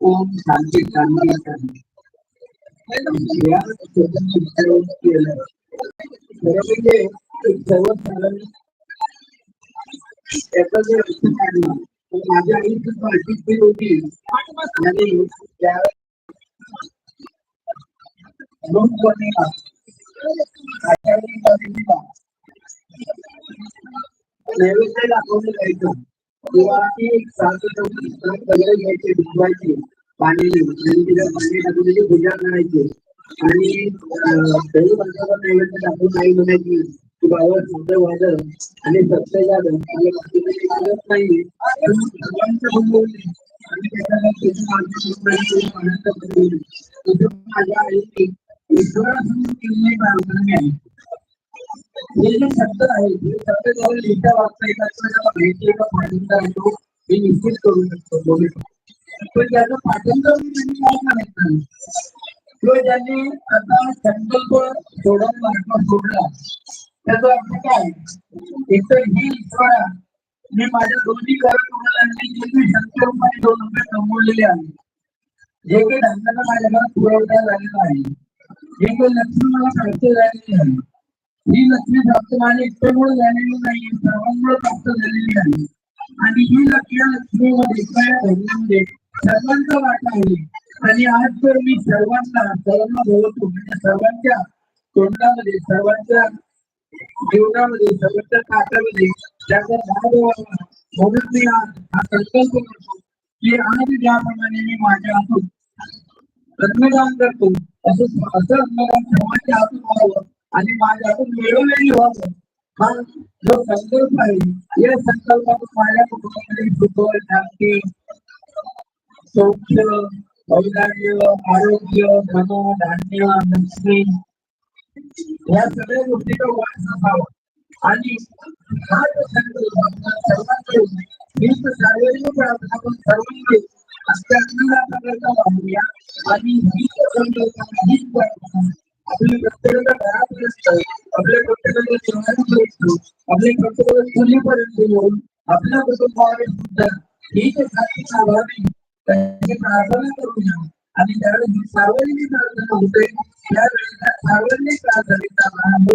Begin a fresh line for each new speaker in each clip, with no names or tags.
ओम शांती शांती केलं खरं म्हणजे सर्वसाधारण त्याचा जर अर्थ काढला तर माझ्या आईची पार्टी होती आणि त्या दोन कोणीला नैवेद्य दाखवलं जायचं किंवा ती सात घ्यायचे भिजवायचे पाणी आणि पाणी टाकून पूजा करायची आणि दही नैवेद्य म्हणायची की बाबा आणि सत्य झालं आणि नाही आणि माझ्या ईश्वरासमोर केलेली प्रार्थना आहे हे जे शब्द आहे हे लिहिता वाचता येतात त्याला भेटले का पाठिंबा येतो हे निश्चित करू शकतो पण पाठिंबा त्यांनी म्हणजे काय किंवा ज्यांनी आता संकल्प सोडून महात्मा सोडला त्याचा अर्थ काय? एक तर ही ईश्वरा मी माझ्या दोन्ही करत जे मी शंकर रुपये दोन रुपये कमवलेले आहे जे काही धान्याचा माझ्या पुरवठा झालेला आहे. जे काही लक्ष्मी मला प्राप्त झालेली आहे. ही लक्ष्मी प्राप्त आणि इच्छेमुळे झालेली नाही सर्वांमुळे प्राप्त झालेली आहे. आणि ही लक्ष्मी लक्ष्मीमध्ये काय धर्मामध्ये म्हणजे सर्वांचा वाटा आहे. आणि आज जर मी सर्वांना सर्वांना बोलतो म्हणजे सर्वांच्या तोंडामध्ये सर्वांच्या जीवनामध्ये सर्वांच्या ताटामध्ये त्याचा भाग व्हावा म्हणून मी हा संकल्प करतो की आज ज्याप्रमाणे मी माझ्या हातून अन्नदान करतो असं असं अन्नदान सर्वांच्या हातून व्हावं. आणि माझ्यातून मिळवलेली व्हावं हा जो संकल्प आहे या संकल्पातून माझ्या कुटुंबामध्ये सुख शांती सौख्य औदार्य आरोग्य धन धान्य लक्ष्मी या सगळ्या गोष्टीचा वास असावा. आणि हा जो संकल्प सर्वांकडे मी तर सार्वजनिक प्रार्थना आपण सर्वांकडे अत्यानंदाचा वाहूया आणि ही संकल्पना हीच प्रार्थना आपल्या प्रत्येकाच्या घरापर्यंत आपल्या प्रत्येकाच्या जीवनापर्यंत आपल्या प्रत्येकाच्या खोलीपर्यंत येऊन आपल्या कुटुंबावर सुद्धा त्यांची प्रार्थना करूया आणि त्यावेळी सार्वजनिक प्रार्थना होते त्यावेळेस सार्वजनिक प्रार्थनेचा लाभ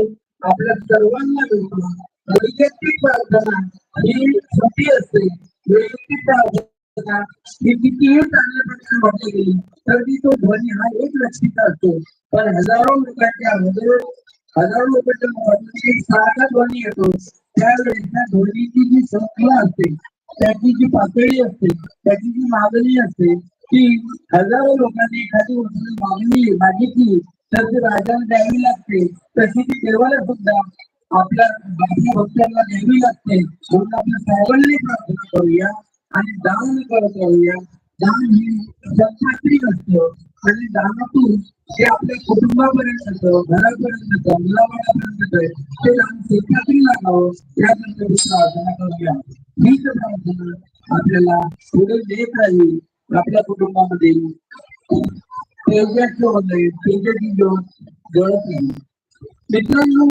आपल्या सर्वांना मिळतो. वैयक्तिक प्रार्थना ही छोटी असते. वैयक्तिक प्रार्थना ही कितीही चांगल्या प्रकारे म्हटली गेली तरी तो ध्वनी हा एक लक्षीचा असतो. पण हजारो लोकांच्या हजारो हजारो लोकांच्या मनात सारखा ध्वनी येतो. त्यावेळेस त्या ध्वनीची जी संख्या असते त्याची जी पातळी असते त्याची जी मागणी असते ती हजारो लोकांनी एखादी गोष्ट मागणी मागितली तर ती राजाला द्यावी लागते. तशी ती देवाला सुद्धा आपल्या बाकी भक्तांना द्यावी लागते. म्हणून आपण सर्वांनी प्रार्थना करूया. आणि दान करत राहूया दान हे जगखात्री असतं. आणि दानातून जे आपल्या कुटुंबापर्यंत येतं घरापर्यंत येतं मुलाबाळापर्यंत आहे ते दान शेतातही लागावं यासाठी प्रार्थना करूया हीच प्रार्थना आपल्याला पुढे देत राहील आपल्या कुटुंबामध्ये. तेजाचं होते तेजाची ज्योत जळत नाही. मित्रांनो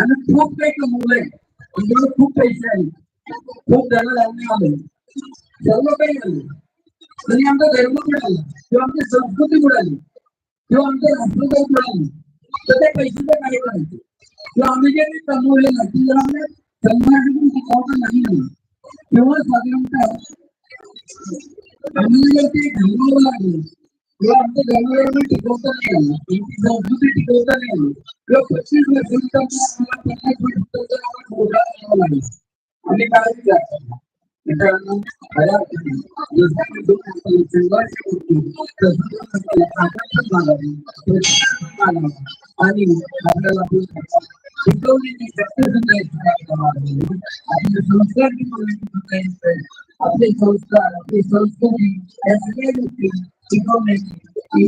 आणि खूप काही कमवलंय. तुमच्याकडे खूप पैसे आहेत. खूप जण लावणे आले सर्व काही आले आणि आमचा धर्म मिळाला किंवा आमची संस्कृती मिळाली किंवा आमच्या राष्ट्रगाव मिळाली तर त्या पैशाचं काय करायचं किंवा आम्ही जे कमवले ना ती जर आम्ही संघातून शिकवता नाही तेव्हा साधारणतः आम्ही जर ते घालवावं लागलं किंवा आमच्या घरावर टिकवता नाही आलं आमची संस्कृती टिकवता नाही आली किंवा पस्तीस वर्षांचा आम्हाला पन्नास वर्षांचा आम्हाला लागेल आणि काय विचार मित्रांनो खऱ्या आणि आपल्याला संस्कार आपले संस्कार आपली संस्कृती या सगळ्या गोष्टी शिकवण्याची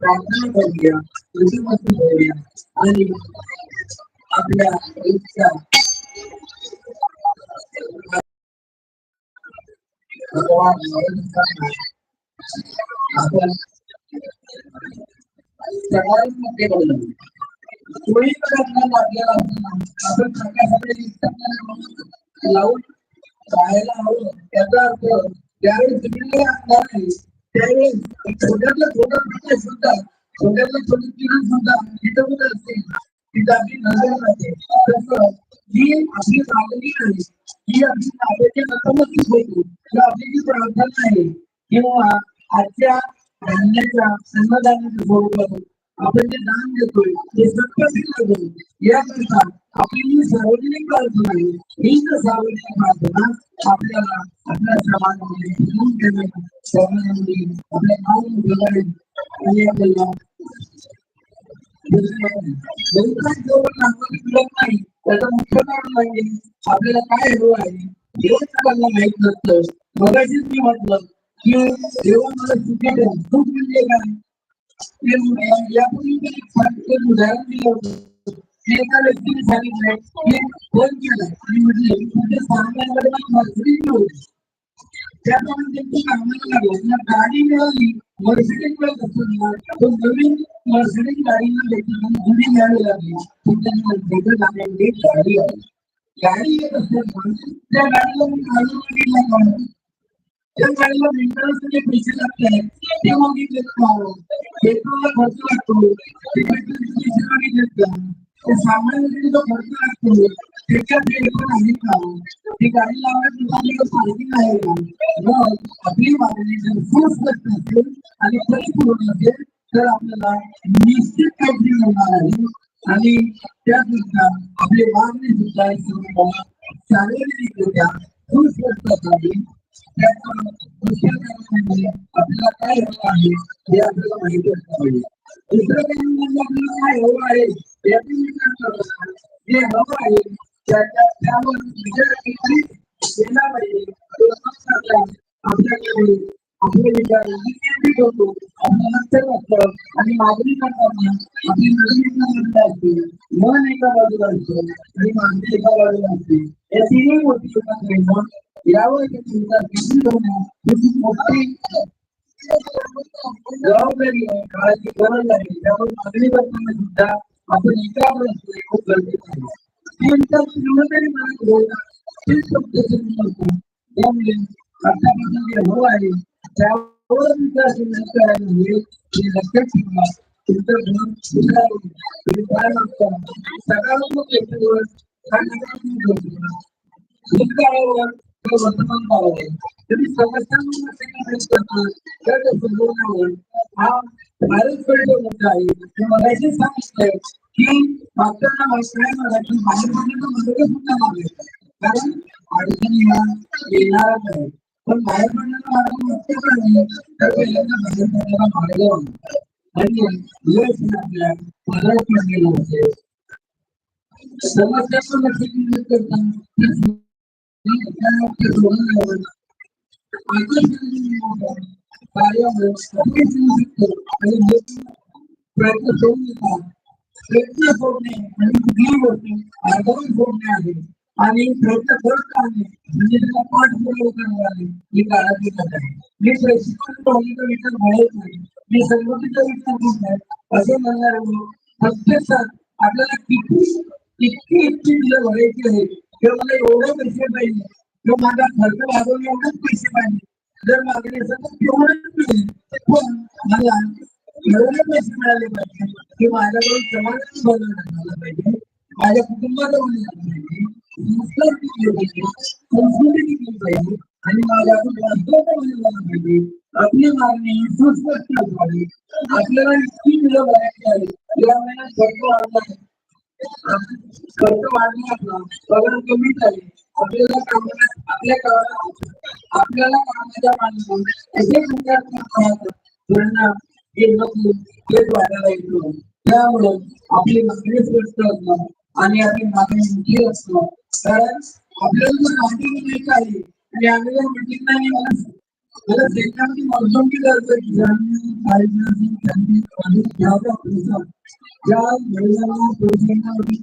प्रार्थना करूया करूया आणि आपल्या आपण कोणी करत आपल्याला आपण लावून राहायला हवं त्याचा अर्थ त्यावेळेस जमिनीला असणार नाही छोट्यातलं छोटा सुद्धा छोट्यातलं छोटी किरण सुद्धा तिथं कुठं असते तिथं आपली नजर राहते तसं ही आपली मागणी आहे. ही आपली मागणी नकमतच होती किंवा आपली जी प्रार्थना आहे किंवा आजच्या धान्याच्या अन्नदानाच्या स्वरूपात आपण जे दान देतोय ते सत्य याकरता आपली जी सार्वजनिक प्रार्थना आहे ही जर सार्वजनिक प्रार्थना आपल्याला आपल्या समाजामध्ये घेऊन घेणं समाजामध्ये आपल्या नाव आणि आपल्याला नाही त्याचं मुख्य कारण म्हणजे आपल्याला काय हवं आहे हे माहीत नसतं मगाशीच मी म्हटलं की देवा मला सुखी द्या म्हणजे काय यापूर्वी मी एक उदाहरण दिलं होतं की एका व्यक्तीने सांगितलं की फोन केला आणि म्हटले तुझ्या सामन्यामध्ये होती त्याप्रमाणे त्यांची कामाला गाडी मिळाली मर्सिडीज मिळत असताना तो नवीन मर्सिडीज गाडीला देखील जुडी मिळावी लागली जाण्यामध्ये गाडी आली गाडी येत असताना त्या गाडीला मी त्या गाडीला मेंटेनन्सचे पैसे लागतात ते मागितले पेट्रोलला खर्च लागतो ते पेट्रोल ते सामान्य जो खर्च लागतो आहे का ती गाडी लावण्यात पार्किंग आहे का मग आपली मागणी जर खूप स्वस्त असेल आणि परिपूर्ण असेल तर आपल्याला निश्चित काहीतरी मिळणार आहे आणि त्याकरिता आपली मागणी सुद्धा शारीरिकरित्या खूप स्वस्त असावी आपल्याला काय हवं आहे हे आपल्याला माहिती असलं पाहिजे दुसरं काही म्हणजे आपल्याला काय हवं आहे याचा विचार करत जे हवं आहे त्यावर विचार पाहिजे आपल्याकडे आपले विचार लक्ष असतं आणि मागणी करताना आपली असते मन एका बाजूला असतं आणि मागणी एका बाजूला असते या तिन्ही गोष्टी होतात यावर चिंता किती किती मोठी जबाबदारी आहे. काळाची गरज आहे त्यामुळे मागणी करताना सुद्धा आपण एकाग्र असतो खूप गरजेचं आहे तेवढं तरी मला तेच शब्द त्यामुळे आतापासून जे हवं आहे त्यावर विचार करायला हवे हे लक्षात ठेवा तुमचं घर दुसऱ्या तुम्ही काय मागता सकारात्मक व्यक्तीवर काय नकारात्मक भूतकाळावर किंवा वर्तमान काळावर तुम्ही समस्यांवर त्या सोडवण्यावर हा भारतकडे मुद्दा आहे मी मगाशी सांगितलंय की मागताना काय बाहेर पडण्याचं मदत सुद्धा मागायचं कारण अडचणी ह्या येणारच आहे पण बाहेर पडण्याचा मार्ग नक्कीच नाही. तर पहिल्यांदा बाहेर पडण्याचा मार्ग म्हणजे यश आपल्या असेल समस्या पण लक्ष केंद्रित प्रयत्न करून येतात. प्रयत्न सोडणे आणि कुठलीही गोष्टी आंदोलन सोडणे आहे. आणि प्रयत्न करत राहणे म्हणजे त्याला पाठपुरावा करणार आहे ही काळाची गरज आहे. मी प्रशिक्षण पाहिजे विचार घडत नाही मी संगतीचा विचार करत नाही असे म्हणणार प्रत्यक्षात आपल्याला किती किती इतकी बिलं भरायची आहे किंवा मला एवढे पैसे पाहिजे. किंवा माझा खर्च भागवून एवढेच पैसे पाहिजे. जर मागणी असेल तर तेवढेच मिळेल पण मला एवढे पैसे मिळाले पाहिजे. की माझ्याकडून समाजाने बदल झालं पाहिजे. माझ्या कुटुंबाला बनवलं पाहिजे. संस्कार टिकले पाहिजे संस्कृती टिकली पाहिजे. आणि माझ्याकडून राष्ट्रता बनवलं पाहिजे. आपली मागणी सुस्पष्ट असावी आपल्याला इतकी मुलं बघायची आहे. या महिन्यात खर्च वाढला खर्च वाढला आपला पगार कमी झाले. आपल्याला कामाला आपल्या कामाला आपल्याला कामाच्या माणसं असे विचार परिणाम हे नको हेच वाढायला येतो. त्यामुळं आपली मागणी स्पष्ट असणं आणि आपली मागणी मोठी असणं. कारण आपल्याला जर आहे आणि आम्ही जर म्हटलं नाही मला मला ज्यांनी पाहिजे त्यांनी अधिक घ्यावा ज्या महिलांना पुरुषांना अधिक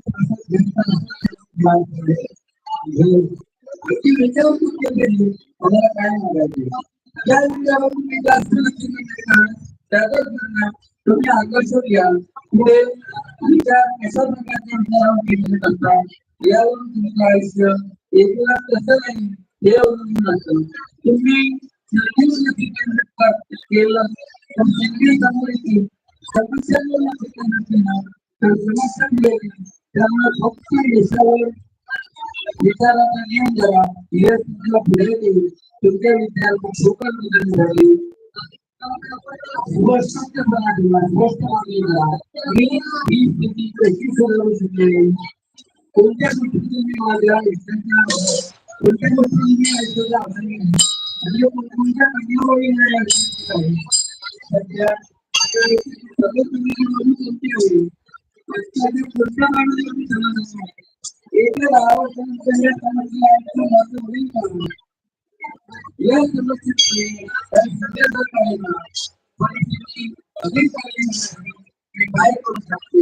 केली आम्हाला काय मागायचे? त्या विचारावर तुम्ही जास्त लक्ष त्यातच म्हणणार तुम्ही आकर्षण घ्या पुढे विचार कशा प्रकारचे विचारावर केंद्रित असतात यावरून तुमचं आयुष्य एकला कसं नाही हे अवलंबून असतं तुम्ही संगीत लक्ष केंद्रित कर- केलं तर संगीत समोर येतील समस्यांवर लक्ष केंद्रित केलं तर समस्या मिळेल त्यामुळे फक्त यशावर विचाराचा नियम करा हे तुमच्यापुढे येईल तुमच्या विचारात सोपं बदल झाली कोणत्या गोष्टी तुम्ही माझ्या आयुष्याच्या कोणत्या गोष्टी तुम्ही आयुष्याच्या आधारे आणि कोणत्या कन्यावळी नाही आयुष्याची आहे सध्या सगळं तुम्ही म्हणून कोणती होईल सध्या कोणत्या माणूस तुम्ही चालत असाल येत्या दहा वर्षानंतर या समस्या आयुष्य माझं होईल का या समस्येचे आणि सध्या जर परिस्थिती अधिक चांगली मी काय करू शकतो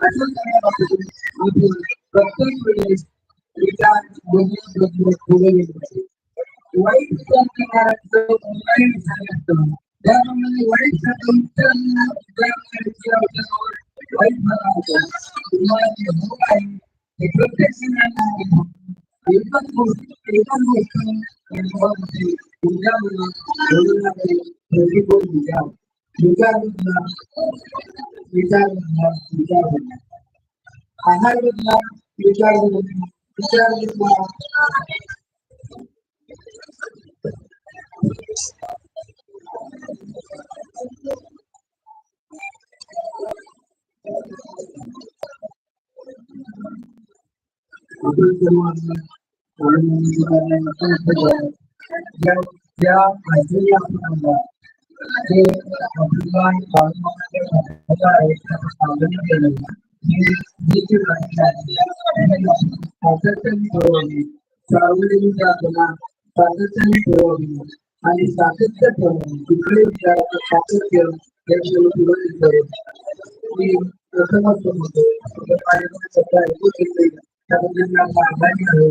असं करण्यापासून आपण प्रत्येक वेळेस विचार बदलत बदलत पुढे गेले पाहिजे वाईट विचार करणाऱ्यांचं ऑनलाईन सांगितलं त्याप्रमाणे वाईट सकाळच्या औषधावर वाईट फरक होतो तुम्हाला जे होत आहे ते प्रत्यक्ष ज्ञान एकच गोष्ट एकच गोष्ट तुमच्या मनात प्रतिकूल विचार विचार बदला विचार बदला विचार बदला आहार बदला विचार बदला विचार बदला आपण सर्वांना सातत्याने ठेवावी सातत्याने आणि सातत्य ठेवून कुठले विचाराचं सातत्य सुरक्षित करेल मी प्रथमच कार्यक्रम सध्या ऐकू घेतले त्याबद्दल आभारी आहे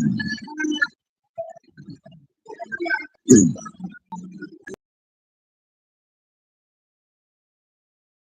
Thank you.